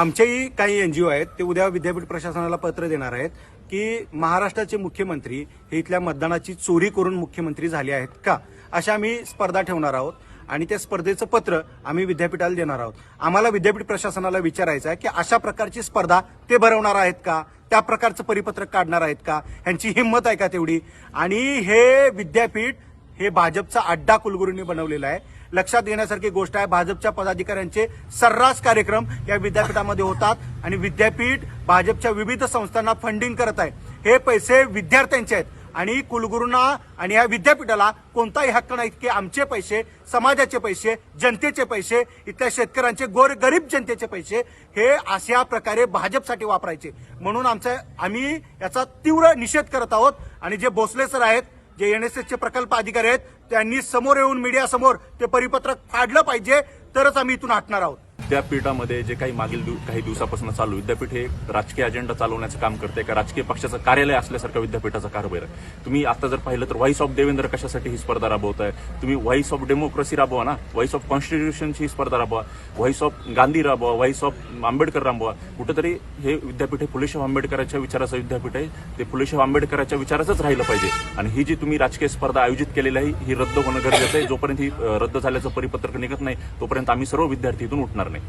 आमच्याही काही N G ओ आहेत ते उद्या विद्यापीठ प्रशासनाला पत्र देणार आहेत की महाराष्ट्राचे मुख्यमंत्री हे इथल्या मतदानाची चोरी करून मुख्यमंत्री झाले आहेत का? अशा आम्ही स्पर्धा ठेवणार आहोत आणि त्या स्पर्धेचं पत्र आम्ही विद्यापीठाला देणार आहोत. आम्हाला विद्यापीठ प्रशासनाला विचारायचं आहे की अशा प्रकारची स्पर्धा ते भरवणार आहेत का? त्या प्रकारचं परिपत्रक काढणार आहेत का? ह्यांची हिंमत आहे का तेवढी? आणि हे विद्यापीठ हे भाजपचा अड्डा कुलगुरूंनी बनवलेला आहे. लक्षात घेण्यासारखी गोष्ट आहे भाजपच्या पदाधिकाऱ्यांचे सर्रास कार्यक्रम या विद्यापीठामध्ये होतात आणि विद्यापीठ भाजपच्या विविध संस्थांना फंडिंग करत आहे. हे पैसे विद्यार्थ्यांचे आहेत आणि कुलगुरूंना आणि या विद्यापीठाला कोणताही हक्क नाही की आमचे पैसे समाजाचे पैसे जनतेचे पैसे इथल्या शेतकऱ्यांचे गोर गरीब जनतेचे पैसे हे अशा प्रकारे भाजपसाठी वापरायचे. म्हणून आमचं आम्ही याचा तीव्र निषेध करत आहोत आणि जे भोसले सर आहेत जे एन एस एसचे प्रकल्प अधिकारी आहेत त्यांनी समोर येऊन मीडियासमोर ते परिपत्रक फाडलं पाहिजे तरच आम्ही इथून हटणार आहोत. विद्यापीठामध्ये जे काही मागील दिव- काही दिवसापासून चालू विद्यापीठ हे राजकीय अजेंडा चालवण्याचं काम करते का? राजकीय पक्षाचं कार्यालय असल्यासारखं विद्यापीठाचा कारभार आहे. तुम्ही आता जर पाहिलं तर व्हॉईस ऑफ देवेंद्र कशासाठी ही स्पर्धा राबवत आहे? तुम्ही व्हॉईस ऑफ डेमोक्रेसी राबवा ना. व्हाईस ऑफ कॉन्स्टिट्यूशनची ही स्पर्धा राबवा. व्हॉईस ऑफ गांधी राबवा. व्हाईस ऑफ आंबेडकर राबवा. कुठेतरी हे विद्यापीठ हे फुलेशाह आंबेडकरांच्या विचाराचं विद्यापीठ आहे. ते फुलेशाह आंबेडकरांच्या विचाराचंच राहिलं पाहिजे. आणि ही जी तुम्ही राजकीय स्पर्धा आयोजित केलेली आहे ही रद्द होणं गरजेचं आहे. जोपर्यंत ही रद्द झाल्याचं परिपत्रक निघत नाही तोपर्यंत आम्ही सर्व विद्यार्थी इथून उठणार नाही.